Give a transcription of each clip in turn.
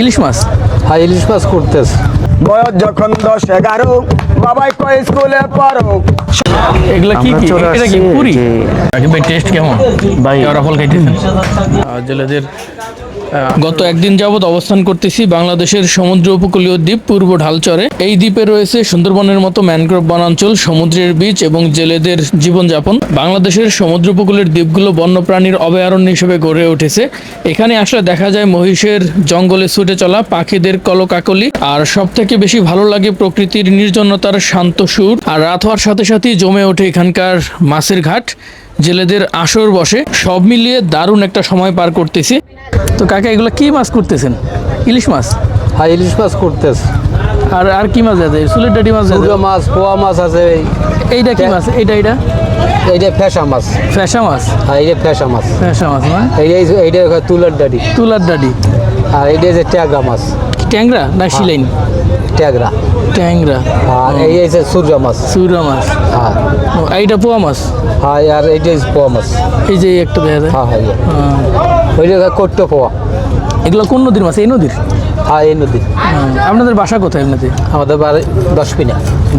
ইলিশ মাছ? হ্যাঁ ইলিশ মাছ করতেছে। বয়স যখন দশ এগারো বাবাই কয় স্কুলে পড়ো। এগুলো কি কি? এটা কি পুরি? আগে ভাই টেস্ট কেমন? ভাই রফল খাইতেছেন? আর জেলেদের গত একদিন যাবৎ অবস্থান করতেছি বাংলাদেশের সমুদ্র উপকূলীয় দ্বীপ পূর্ব ঢালচরে। এই দ্বীপে রয়েছে সুন্দরবনের মতো ম্যানগ্রোভ বনাঞ্চল, সমুদ্রের বীচ এবং জেলেদের জীবনযাপন। বাংলাদেশের সমুদ্র উপকূলের দ্বীপগুলো বন্যপ্রাণীর অভয়ারণ্য হিসেবে গড়ে উঠেছে। এখানে আসলে দেখা যায় মহিষের জঙ্গলে ছুটে চলা, পাখিদের কলকাকলি আর সব থেকে বেশি ভালো লাগে প্রকৃতির নির্জনতার শান্ত সুর। আর রাত হওয়ার সাথে সাথেই জমে ওঠে এখানকার মাছের ঘাট। জেলেদের আসর বসে। সব মিলিয়ে দারুণ একটা সময় পার করতেছি। তো কাকা এগুলো কি মাছ করতেছেন? ইলিশ মাছ? হ্যাঁ ইলিশ মাছ করতেছে। আর আর কি মাছ আছে? সুলের ডাটি মাছ আছে? মাছ পোয়া মাছ আছে এইটা কি মাছ? এইটা এইটা? এইটা ফেসা মাছ। ফ্যাসা মাছ? হ্যাঁ এইটা ফেসা মাছ। ফ্যাসা মাছ না? এইটা এইটা হয় তুলার ডাডি তুলার ডাটি। আর এইটা যে ট্যাগরা মাছ। ট্যাংরা না শিলাইন? ট্যাগরা ট্যাংরা। আর এই যে সূর্য মাছ। সুরা মাছ। হ্যাঁ। এইটা পোয়া মাছ? হ্যাঁ আর এইটা পোয়া মাছ। এই যে একটা দেখা যায়। হ্যাঁ হ্যাঁ। ওইটা করতে পোয়া। এগুলো কোন নদীর মাছ? এই নদীর? হ্যাঁ এই নদী আপনাদের বাসা কোথায় এমনিতে? আমাদের বাড়ি দশ পিনা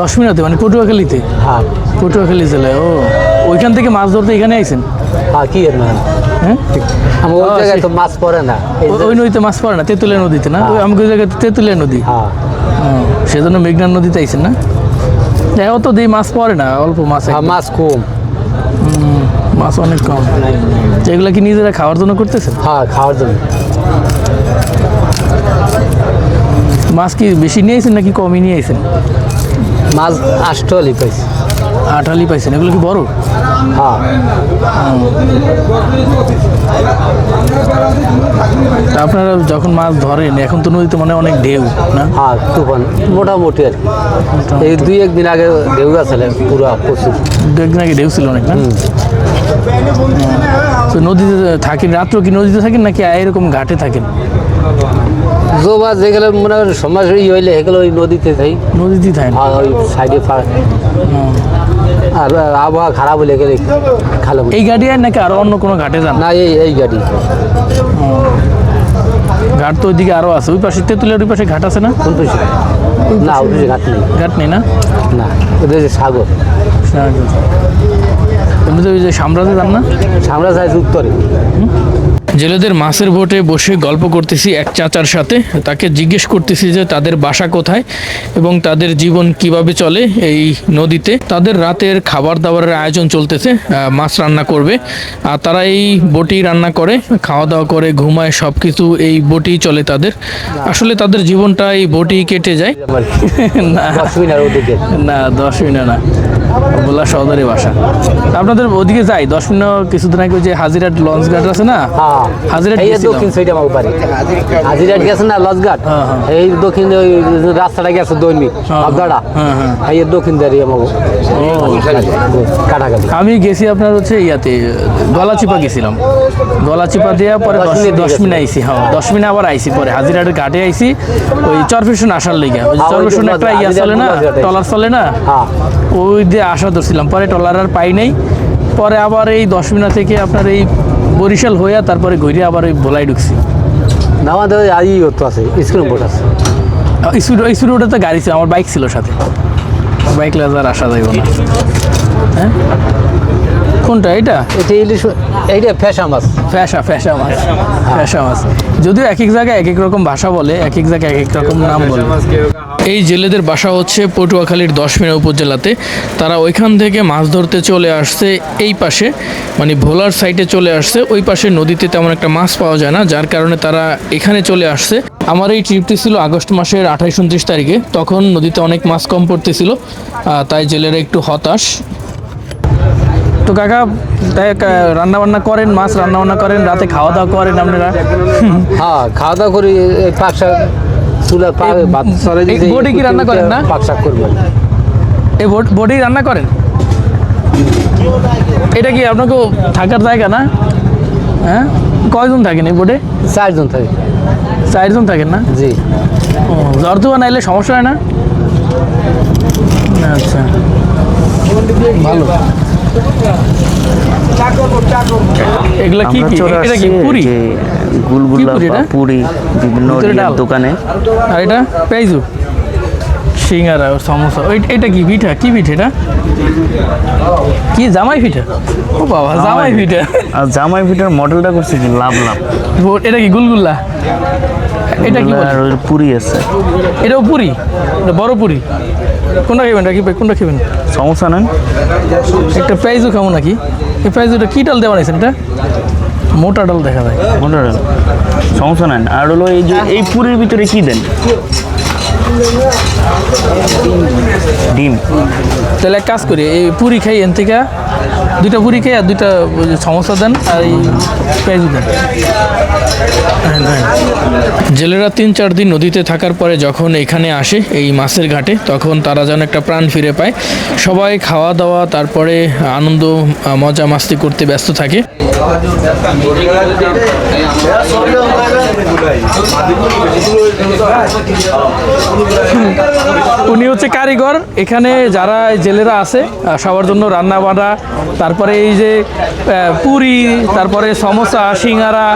দশ মিনিটে মানে পটুয়াখালীতে? হ্যাঁ। পটুয়াখালী জেলায় ও। ওইখান থেকে মাছ ধরতে এখানে আইছেন? হ্যাঁ কি এর না হ্যাঁ? আমার ওই জায়গায় তো মাছ পড়ে না। ওই নদীতে মাছ পড়ে না তেঁতুলিয়া নদীতে না? ওই আমাকে ওই জায়গায় তেঁতুলিয়া নদী। হ্যাঁ। সেজন্য মেঘনা নদীতে আইছেন না? যাই অত দিয়ে মাছ পড়ে না অল্প মাছ হ্যাঁ মাছ কম। মাছ অনেক কম। এগুলো কি নিজেরা খাওয়ার জন্য করতেছেন হ্যাঁ খাওয়ার জন্য। মাছ কি বেশি নিয়ে আইছেন নাকি কমই নিয়ে আইছেন? মাছ আষ্টলি পাইছি। আঠালি পাইছেন এগুলো কি বড়? হ্যাঁ। আপনারা যখন মাছ ধরেন এখন তো নদীতে মানে অনেক ঢেউ না? হ্যাঁ তুফান মোটামুটি আর কি। এই দুই একদিন আগে ঢেউ গেছিলে পুরা প্রচুর। দু একদিন আগে ঢেউ ছিল অনেক না? তো নদীতে থাকেন রাত্র কি নদীতে থাকেন নাকি এরকম ঘাটে থাকেন? জোবা যেগুলো মনে হয় সমাজ ই হইলে সেগুলো ওই নদীতে নদীতেই থাকেন? আর ওই সাইডে আর আবহাওয়া খারাপ হলে গেলে খালে এই গাড়ি আর নাকি আরও অন্য কোনো ঘাটে যান? না এই এই গাড়ি। ঘাট তো ওইদিকে আরও আছে। ওই পাশে তেঁতুলিয়ার ওই পাশে ঘাট আছে না? কোন পাশে। না ওই পাশে ঘাট নেই। ঘাট নেই না? না ওদের যে সাগর। এমনিতে ওই যে সামরাজে যান না? সামরাজ আছে উত্তরে। জেলেদের মাছের বোটে বসে গল্প করতেছি এক চাচার সাথে। তাকে জিজ্ঞেস করতেছি যে তাদের বাসা কোথায় এবং তাদের জীবন কীভাবে চলে এই নদীতে। তাদের রাতের খাবার দাবারের আয়োজন চলতেছে মাছ রান্না করবে। আর তারা এই বটি রান্না করে খাওয়া দাওয়া করে ঘুমায় সব কিছু এই বটি চলে তাদের। আসলে তাদের জীবনটা এই বটি কেটে যায়। না। দশ ওদিকে। না দশ মিনিট না। বলা সদরে বাসা। আপনাদের ওদিকে যাই দশ মিনিট কিছুদিন আগে ওই যে হাজিরাট লঞ্চ ঘাট আছে না? হাজিরাট এই দক্ষিণ সাইডে আমার বাড়ি। হাজিরাট গেছে না লজঘাট? হ্যাঁ, হ্যাঁ। এই দক্ষিণ ওই রাস্তাটা গেছে দৈনিক হ্যাঁ, আবদাড়া। এই দক্ষিণ দাঁড়িয়ে আমার কাটাকাটি আমি গেছি আপনার হচ্ছে ইয়াতে গলাচিপা গেছিলাম। গলাচিপা দিয়ে পরে দশ মিনিট দশ মিনিট আইসি হ্যাঁ। দশ মিনিট আবার আইসি পরে। হাজিরাটের ঘাটে আইসি ওই চরফেশন আসার লেগে। চরফেশন একটা ইয়া চলে না টলার চলে না? ওই দিয়ে আসা ধরছিলাম। পরে টলার আর পাই নাই। পরে আবার এই দশ মিনিট থেকে আপনার এই বরিশাল হইয়া তারপরে ঘুরে আবার ওই বোলাই ঢুকছি। আমাদের আই তো আছে স্কুল বোর্ড আছে। স্কুল স্কুল রোডে তো গাড়ি ছিল আমার বাইক ছিল সাথে। বাইক লাজার আসা যাইব না। হ্যাঁ? কোনটা এটা এটা ইলিশ এইটা ফ্যাশা মাছ। ফ্যাশা ফ্যাশা মাছ। ফ্যাশা মাছ। যদিও এক এক জায়গায় এক এক রকম ভাষা বলে, এক এক জায়গায় এক এক রকম নাম বলে। এই জেলেদের বাসা হচ্ছে পটুয়াখালীর দশমিনা উপজেলাতে। তারা ওইখান থেকে মাছ ধরতে চলে আসছে এই পাশে মানে ভোলার সাইডে চলে আসছে। ওই পাশে নদীতে তেমন একটা মাছ পাওয়া যায় না, যার কারণে তারা এখানে চলে আসছে। আমার এই ট্রিপটি ছিল আগস্ট মাসের আঠাশ উনত্রিশ তারিখে। তখন নদীতে অনেক মাছ কম পড়তেছিল তাই জেলেরা একটু হতাশ। তো কাকা রান্না বান্না করেন মাছ রান্না বান্না করেন রাতে খাওয়া দাওয়া করেন আপনারা? হ্যাঁ খাওয়া দাওয়া করি পাক শাক চুলা পা- এই- ভাত সরে বডি কি রান্না করেন না? পাক শাক করব। এই বডি রান্না করেন? এটা কি আপনাকে থাকার জায়গা না? হ্যাঁ? কয়জন থাকেন এই বোটে? চারজন থাকে। চারজন থাকেন না? জি। জ্বর তো না এলে সমস্যা হয় না? আচ্ছা। ভালো। এগুলা কি কি? এটা কি পুরি? গুলগুলা বা পুরি বিভিন্ন? দোকানে। আর এটা? পেঁয়াজু? সিঙ্গারা সমোসা। এটা কি পিঠা? কি পিঠা এটা? কি জামাই পিঠা? ও বাবা জামাই পিঠা। আর জামাই পিঠার মডেলটা করছে কি লাভ লাভ। এটা কি গুলগুল্লা এটা কি? পুরি আছে। এটাও পুরি? এটা বড় পুরি? কোনটা খাবেন ভাই কোনটা খাবেন সমস্যা নেন একটা প্রাইজও খাব নাকি? এই পেঁয়াজুটা কী ডাল দেওয়া এটা? মোটা ডাল দেখা যায়। মোটা ডাল। সমস্যা নেন আর হলো এই যে এই পুরীর ভিতরে কী দেন? ডিম। তাহলে এক কাজ করি এই পুরি খাই এন থেকে দুইটা পুরি খাই আর দুইটা ওই যে সমোসা দেন আর এই দেন। জেলেরা তিন চার দিন নদীতে থাকার পরে যখন এখানে আসে এই মাছের ঘাটে, তখন তারা যেন একটা প্রাণ ফিরে পায়। সবাই খাওয়া দাওয়া, তারপরে আনন্দ, মজা মাস্তি করতে ব্যস্ত থাকে। উনি হচ্ছে কারিগর। এখানে যারা জেলেরা আছে সবার জন্য রান্না বান্না তারপরে এই যে পুরি তারপরে সমোসা সিঙ্গারা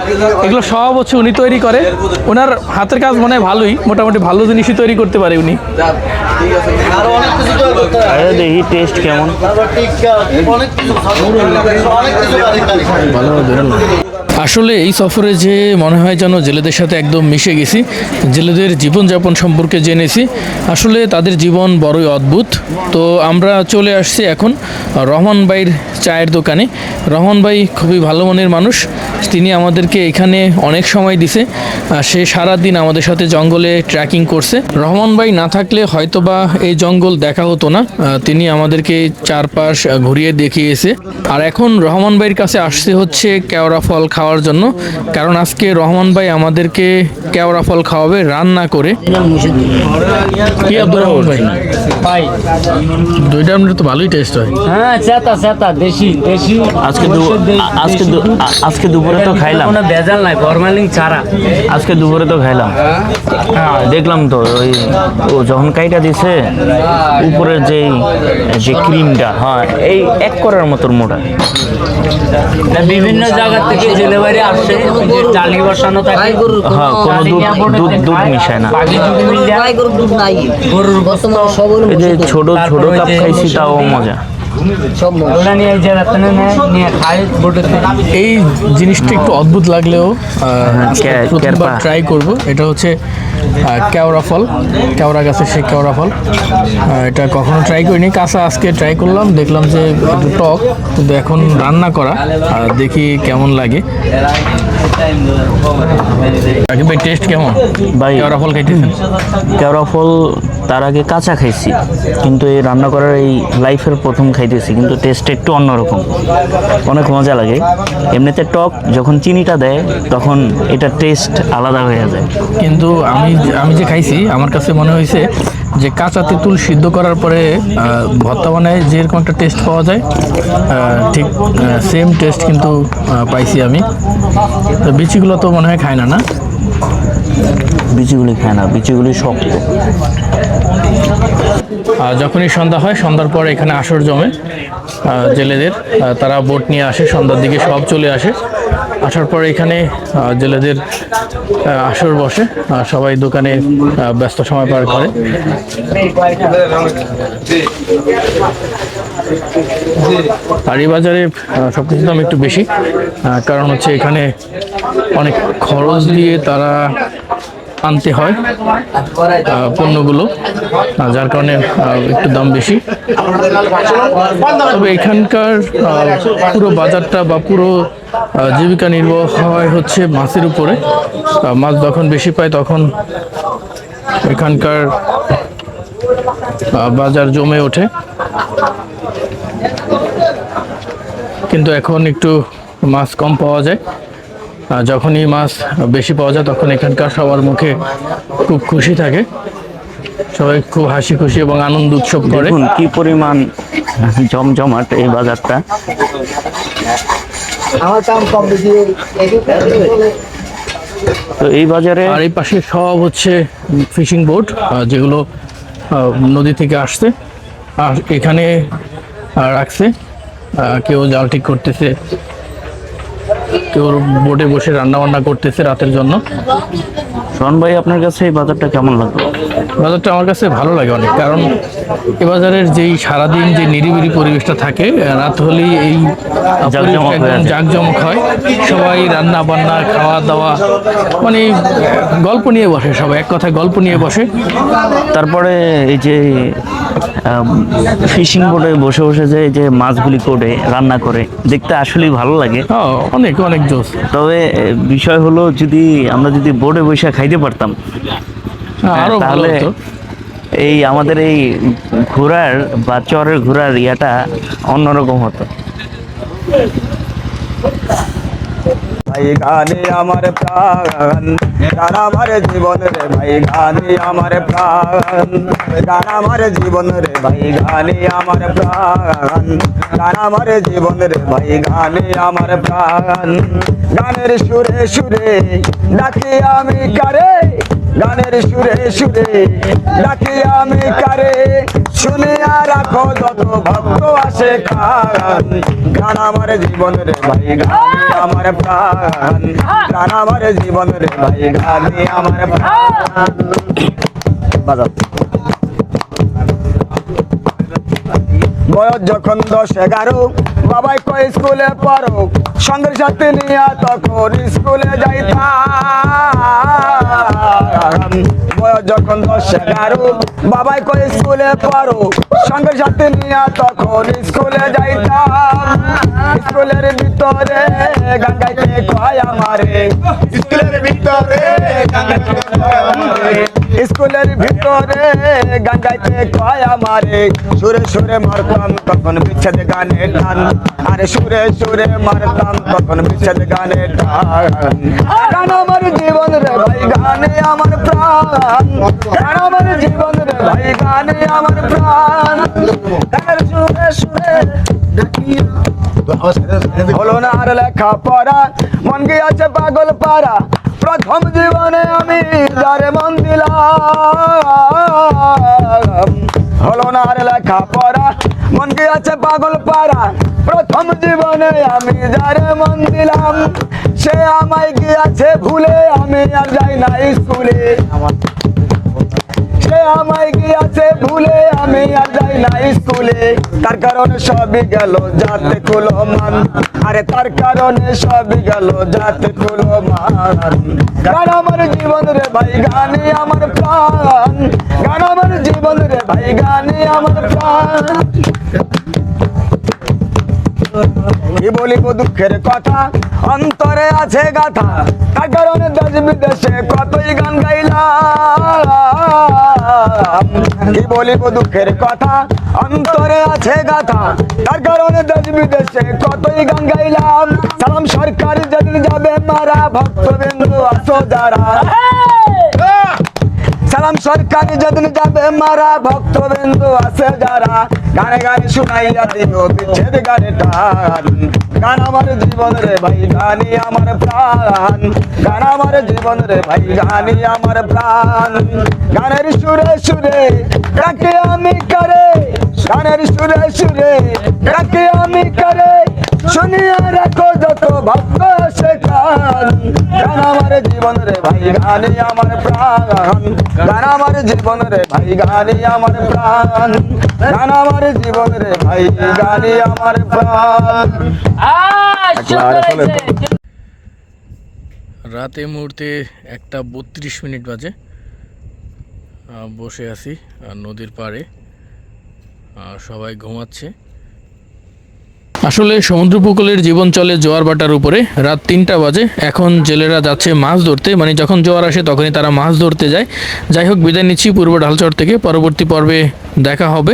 এগুলো সব হচ্ছে উনি তৈরি করে। ওনার হাতের কাজ মনে হয় ভালোই মোটামুটি ভালো জিনিসই তৈরি করতে পারে উনি। দেখি টেস্ট কেমন? আসলে এই সফরে যে মনে হয় যেন জেলেদের সাথে একদম মিশে গেছি, জেলেদের জীবনযাপন সম্পর্কে জেনেছি। আসলে তাদের জীবন বড়ই অদ্ভুত। তো আমরা চলে আসছি এখন রহমান ভাইয়ের চায়ের দোকানে। রহমান ভাই খুবই ভালো মনের মানুষ। তিনি আমাদেরকে এখানে অনেক সময় দিছে। সে সারাদিন আমাদের সাথে জঙ্গলে ট্রেকিং করছে। রহমান ভাই না থাকলে হয়তোবা এই জঙ্গল দেখা হতো না। তিনি আমাদেরকে চারপাশ ঘুরিয়ে দেখিয়েছে। আর এখন রহমান ভাইয়ের কাছে আসছে হচ্ছে কেওড়া ফল খাওয়ার জন্য। কারণ আজকে রহমান ভাই আমাদেরকে কেওড়া ফল খাওয়াবে রান্না করে। কি আব্দুর রহমান ভাই? ভাই দুইটা তো ভালোই টেস্ট হয়। হ্যাঁ চেতা চেতা দেশি দেশি আজকে আজকে আজকে দুপুরে তো খাইলাম। কোনো ভেজাল নাই ফরমালিন ছাড়া। আজকে দুপুরে তো খাইলাম। হ্যাঁ। দেখলাম তো ওই ও যখন কাইটা দিছে উপরের যে যে ক্রিমটা হ্যাঁ এই এক করার মতোর মোটা। বিভিন্ন জায়গা থেকে জেলে আসে আসছে যে টালি বসানো থাকে হ্যাঁ কোনো দুধ দুধ দুধ মিশায় না। গরুর দুধ নাই। গরুর বর্তমানে সবই যে ছোট ছোট কাপ খাইছি তাও মজা। এই জিনিসটা একটু অদ্ভুত লাগলেও আজকে কে- প্রথমবার ট্রাই করব। এটা হচ্ছে কেওড়া ফল। কেওড়া গাছের সেই কেওড়া ফল। এটা কখনো ট্রাই করিনি। কাঁচা আজকে ট্রাই করলাম। দেখলাম যে একটু টক। কিন্তু এখন রান্না করা। আর দেখি কেমন লাগে। ভাই টেস্ট কেমন? ভাই কেওড়া ফল খাইতেছেন? কেওড়া ফল তার আগে কাঁচা খাইছি। কিন্তু এই রান্না করার এই লাইফের প্রথম খাইতেছি, কিন্তু টেস্ট একটু অন্যরকম। অনেক মজা লাগে। এমনিতে টক, যখন চিনিটা দেয়, তখন এটা টেস্ট আলাদা হয়ে যায়। কিন্তু আমি আমি যে খাইছি, আমার কাছে মনে হয়েছে যে কাঁচা তেঁতুল সিদ্ধ করার পরে ভর্তা বানায় যেরকম একটা টেস্ট পাওয়া যায় ঠিক সেম টেস্ট কিন্তু পাইছি আমি। তো বিচিগুলো তো মনে হয় খায় না না? বিচিগুলি খায় না, বিচিগুলি শক্ত। যখনই সন্ধ্যা হয়, সন্ধ্যার পর এখানে আসর জমে জেলেদের। তারা বোট নিয়ে আসে, সন্ধ্যার দিকে সব চলে আসে। আসার পর এখানে জেলেদের আসর বসে, আর সবাই দোকানে ব্যস্ত সময় পার করে। আর বাজারে সব কিছু দাম একটু বেশি কারণ হচ্ছে এখানে অনেক খরচ দিয়ে তারা আনতে হয় পণ্যগুলো যার কারণে একটু দাম বেশি। তবে এখানকার পুরো বাজারটা বা পুরো জীবিকা নির্বাহ হয় হচ্ছে মাছের উপরে। মাছ যখন বেশি পায় তখন এখানকার বাজার জমে ওঠে। কিন্তু এখন একটু মাছ কম পাওয়া যায়। যখনই মাছ বেশি পাওয়া যায় তখন এখানকার সবার মুখে খুব খুশি থাকে। সবাই খুব হাসি খুশি এবং আনন্দ উৎসব করে। কি পরিমাণ জমজমাট এই বাজারটা। তো এই বাজারে আর এই পাশে সব হচ্ছে ফিশিং বোট যেগুলো নদী থেকে আসছে। আর এখানে রাখছে। কেউ জাল ঠিক করতেছে। কেউ বোটে বসে রান্না বান্না করতেছে রাতের জন্য। শোন ভাই আপনার কাছে এই বাজারটা কেমন লাগল? বাজারটা আমার কাছে ভালো লাগে অনেক কারণ এ বাজারের যেই সারাদিন যে নিরিবিলি পরিবেশটা থাকে রাত হলেই এই হয়ে। জাঁকজমক হয়। সবাই রান্না বান্না খাওয়া দাওয়া মানে গল্প নিয়ে বসে সবাই এক কথায় গল্প নিয়ে বসে। তারপরে এই যে ফিশিং বোটে বসে বসে যে যে মাছগুলি করে রান্না করে দেখতে আসলেই ভালো লাগে। হ্যাঁ অনেক অনেক জোস তবে বিষয় হলো যদি আমরা যদি বোর্ডে বসে খাইতে পারতাম তাহলে এই আমাদের এই ঘোরার বা চরের ঘোরার ইয়াটা অন্যরকম হতো। ভাই গানে আমার প্রাণ। গান আমার জীবন রে ভাই গানে আমার প্রাণ। গান আমার জীবন রে ভাই গানে আমার প্রাণ। গান আমার জীবন রে ভাই গানে আমার প্রাণ। গানের সুরে সুরে ডাকি আমি কারে। গানের সুরে সুরে ডাকি আমি কারে। শুনিয়া রাখো যত ভক্ত আসে খান গান আমার জীবন রে ভাই, গানে আমার প্রাণ। গান আমার জীবন রে ভাই, গানে আমার প্রাণ। বয়স যখন দশ এগারো, বাবাই কয় স্কুলে পড়ো। সঙ্গের সাথে নিয়ে তখন স্কুলে যাইতাম। বয়স যখন দশ এগারো বাবাই কয় স্কুলে পড়ো। সঙ্গে সাথে নিয়ে তখন স্কুলে যাইতাম। স্কুলের ভিতরে গান গাইতে কয় আমারে। স্কুলের ভিতরে গান কয় আমারে। স্কুলের ভিতরে গান গাইতে কয় আমারে সুরে সুরে মারতাম, তখন বিচ্ছেদ গানে। টান আরে সুরে সুরে মারতাম, তখন বিচ্ছেদ গানে। টান গান আমার জীবন রে ভাই, গানে আমার প্রাণ। গান আমার জীবন গানে আমার প্রাণ। গানের সুরে সুরে হলো না আর লেখা পড়া মন গিয়েছে পাগল পাড়া। প্রথম জীবনে আমি যারে মন দিলাম। হলো না আর লেখা পড়া মন গিয়েছে পাগল পাড়া। প্রথম জীবনে আমি যারে মন দিলাম। সে আমায় গিয়েছে ভুলে, আমি আর যাই না স্কুলে। সে আমায় গিয়েছে ভুলে, আমি আর যাই না স্কুলে। তার কারণে সবই গেল, যাতে খুলো মান। আরে তার কারণে সবই গেল, যাতে খুলো মান। গান আমার জীবন রে ভাই, গানে আমার প্রাণ। গান আমার জীবন রে ভাই, গানে আমার প্রাণ। কি বলিব দুঃখের কথা? অন্তরে আছে গাথা। তার কারণে দেশ বিদেশে কতই গান গাইলাম। কি বলিব দুঃখের কথা? অন্তরে আছে গাথা। তার কারণে দেশ বিদেশে কতই গান গাইলাম। সালাম সরকার যেদিন যাবে, মারা ভক্তবিন্দু, আসো যারা। সরকারি যেদিন যাবে মারা ভক্তবিন্দু আছে যারা, গানে গানে শুনাইয়া দিল বিচ্ছেদ গানে টান গান আমার জীবন রে ভাই গানি আমার প্রাণ। গান আমার জীবন রে ভাই গানি আমার প্রাণ। গানের সুরে সুরে ডাকে আমি করে, গানের সুরে সুরে ডাকে আমি করে। শুনিয়া রাখো যত ভক্ত গান আমার জীবন রে ভাই গানে আমার প্রাণ। গান আমার জীবন রে ভাই গানে আমার প্রাণ। গান আমার জীবন রে ভাই গানে আমার প্রাণ। রাত মুহূর্তে একটা বত্রিশ মিনিট বাজে। বসে আছি নদীর পাড়ে। সবাই ঘুমাচ্ছে। আসলে সমুদ্র উপকূলের জীবন চলে জোয়ার বাটার উপরে। রাত তিনটা বাজে। এখন জেলেরা যাচ্ছে মাছ ধরতে। মানে যখন জোয়ার আসে তখনই তারা মাছ ধরতে যায়। যাই হোক, বিদায় নিচ্ছি পূর্ব ঢালচর থেকে। পরবর্তী পর্বে দেখা হবে।